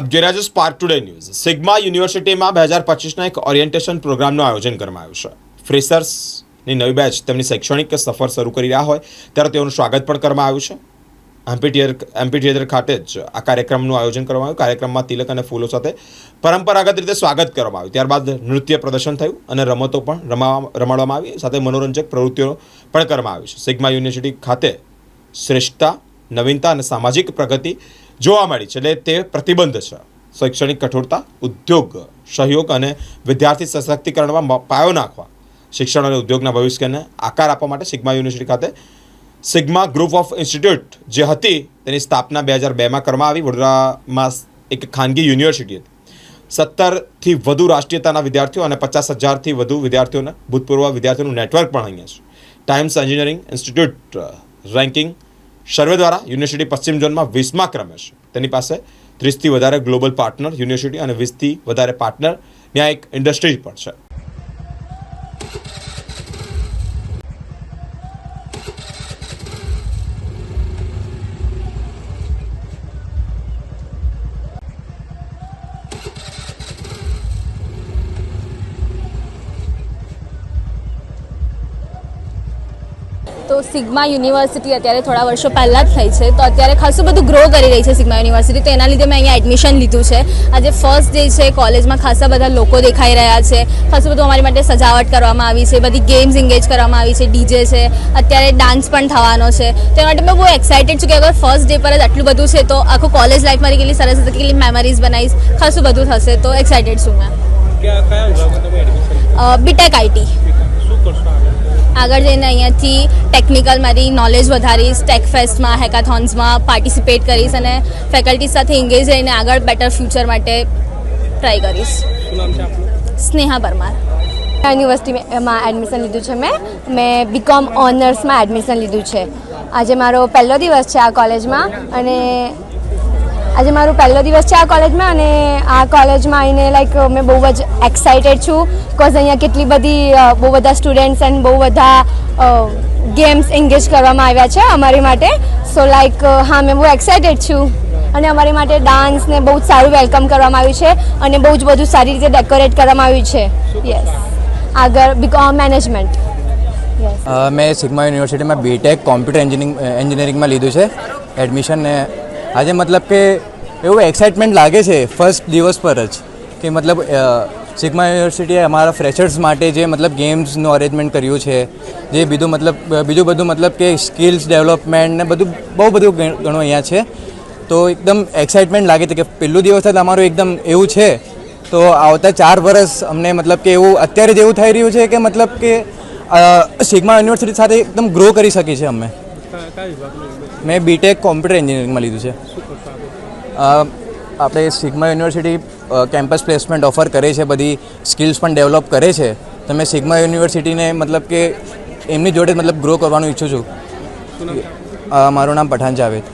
આપ જોઈ spark today news sigma યુનિવર્સિટીમાં બે હજાર પચીસના એક ઓરિએન્ટેશન પ્રોગ્રામનું આયોજન કરવામાં આવ્યું છે. ફ્રેશર્સની નવી બેચ તેમની શૈક્ષણિક સફર શરૂ કરી રહ્યા હોય, ત્યારે તેઓનું સ્વાગત પણ કરવામાં આવ્યું છે. એમ્પીટીયર એમ્પીટીયર ખાતે જ આ કાર્યક્રમનું આયોજન કરવામાં આવ્યું. કાર્યક્રમમાં તિલક અને ફૂલો સાથે પરંપરાગત રીતે સ્વાગત કરવામાં આવ્યું. ત્યારબાદ નૃત્ય પ્રદર્શન થયું અને રમતો પણ રમા રમાડવામાં આવી. સાથે મનોરંજક પ્રવૃત્તિઓ પણ કરવામાં આવી છે. સિગ્મા યુનિવર્સિટી ખાતે શ્રેષ્ઠતા, નવીનતા અને સામાજિક પ્રગતિ જોવા મળી છે. એટલે તે પ્રતિબંધ છે. શૈક્ષણિક કઠોરતા, ઉદ્યોગ, સહયોગ અને વિદ્યાર્થી સશક્તિકરણમાં પાયો નાખવા. શિક્ષણ અને ઉદ્યોગના ભવિષ્યને આકાર આપવા માટે સિગ્મા યુનિવર્સિટી ખાતે સિગ્મા ગ્રુપ ઓફ ઇન્સ્ટિટ્યૂટ જે હતી તેની સ્થાપના બે હજાર બેમાં કરવામાં આવી. વડોદરામાં એક ખાનગી યુનિવર્સિટી હતી. સત્તરથી વધુ રાષ્ટ્રીયતાના વિદ્યાર્થીઓ અને પચાસ હજારથી વધુ વિદ્યાર્થીઓના ભૂતપૂર્વ વિદ્યાર્થીઓનું નેટવર્ક પણ અહીંયા છે. Times engineering institute ranking survey દ્વારા યુનિવર્સિટી પશ્ચિમ ઝોનમાં વીસમા ક્રમે છે. તેની પાસે ત્રીસથી વધારે ગ્લોબલ પાર્ટનર યુનિવર્સિટી અને વીસથી વધારે પાર્ટનર ત્યાં એક ઇન્ડસ્ટ્રી પણ છે. તો સિગ્મા યુનિવર્સિટી અત્યારે થોડા વર્ષો પહેલાં જ થઈ છે. તો અત્યારે ખાસું બધું ગ્રો કરી રહી છે સિગ્મા યુનિવર્સિટી. તો એના લીધે મેં અહીંયા એડમિશન લીધું છે. આજે ફર્સ્ટ ડે છે કોલેજમાં ખાસા બધા લોકો દેખાઈ રહ્યા છે. ખાસું બધું અમારી માટે સજાવટ કરવામાં આવી છે. બધી ગેમ્સ એન્ગેજ કરવામાં આવી છે. ડીજે છે. અત્યારે ડાન્સ પણ થવાનો છે. તે માટે મેં બહુ એક્સાઇટેડ છું કે અગર ફર્સ્ટ ડે પર જ આટલું બધું છે તો આખું કોલેજ લાઈફ મારી કેટલી સરસ હતી કેટલી મેમરીઝ બનાવીશ. ખાસું બધું થશે. તો એક્સાઇટેડ છું મેં. બીટેક આઈટી શું કરશો આગળ જઈને અહીંયાથી ટેકનિકલ મારી નોલેજ વધારીશ ટેક ફેસ્ટમાં હેકાથોન્સમાં પાર્ટિસિપેટ કરીશ અને ફેકલ્ટી સાથે એન્ગેજ રહીને આગળ બેટર ફ્યુચર માટે ટ્રાય કરીશ. સ્નેહા પરમાર. યુનિવર્સિટીમાં એડમિશન લીધું છે મેં. મેં બીકોમ ઓનર્સમાં એડમિશન લીધું છે. આજે મારો પહેલો દિવસ છે આ કોલેજમાં અને આજે મારો પહેલો દિવસ છે આ કોલેજમાં અને આ કોલેજમાં આવીને લાઈક મેં બહુ જ એક્સાઇટેડ છું. બિકોઝ અહીંયા કેટલી બધી બહુ બધા સ્ટુડન્ટ્સ એન્ડ બહુ બધા ગેમ્સ એન્ગેજ કરવામાં આવ્યા છે અમારી માટે. સો લાઈક હા, મેં બહુ એક્સાઇટેડ છું. અને અમારી માટે ડાન્સને બહુ જ સારું વેલકમ કરવામાં આવ્યું છે અને બહુ જ બધું સારી રીતે ડેકોરેટ કરવામાં આવ્યું છે. યસ આગળ બીકોમ મેનેજમેન્ટ મેં સિગ્મા યુનિવર્સિટીમાં બીટેક કોમ્પ્યુટર એન્જિનિયરિંગ એન્જિનિયરિંગમાં લીધું છે. એડમિશન આજે મતલબ કે એવું એક્સાઇટમેન્ટ લાગે છે ફર્સ્ટ દિવસ પર જ. કે મતલબ સિગ્મા યુનિવર્સિટીએ અમારા ફ્રેશર્સ માટે જે મતલબ ગેમ્સનું અરેન્જમેન્ટ કર્યું છે, જે બીજું મતલબ, બીજું બધું મતલબ કે સ્કિલ્સ ડેવલપમેન્ટ ને બધું, બહુ બધું ઘણું અહીંયા છે. તો એકદમ એક્સાઇટમેન્ટ લાગે છે કે પહેલું દિવસ જ અમારું એકદમ એવું છે. તો આવતા ચાર વર્ષ અમને મતલબ કે એવું, અત્યારે જ એવું થઈ રહ્યું છે કે મતલબ કે સિગ્મા યુનિવર્સિટી સાથે એકદમ ગ્રો કરી શકી છે અમે. મેં બીટેક કોમ્પ્યુટર એન્જિનિયરિંગમાં લીધું છે. આપણે Sigma university campus placement offer કરે છે બધી સ્કિલ્સ પણ ડેવલપ કરે છે. તો મેં સિગ્મા યુનિવર્સિટીને મતલબ કે એમની જોડે મતલબ ગ્રો કરવાનું ઈચ્છું છું. મારું નામ પઠાણ જાવેદ.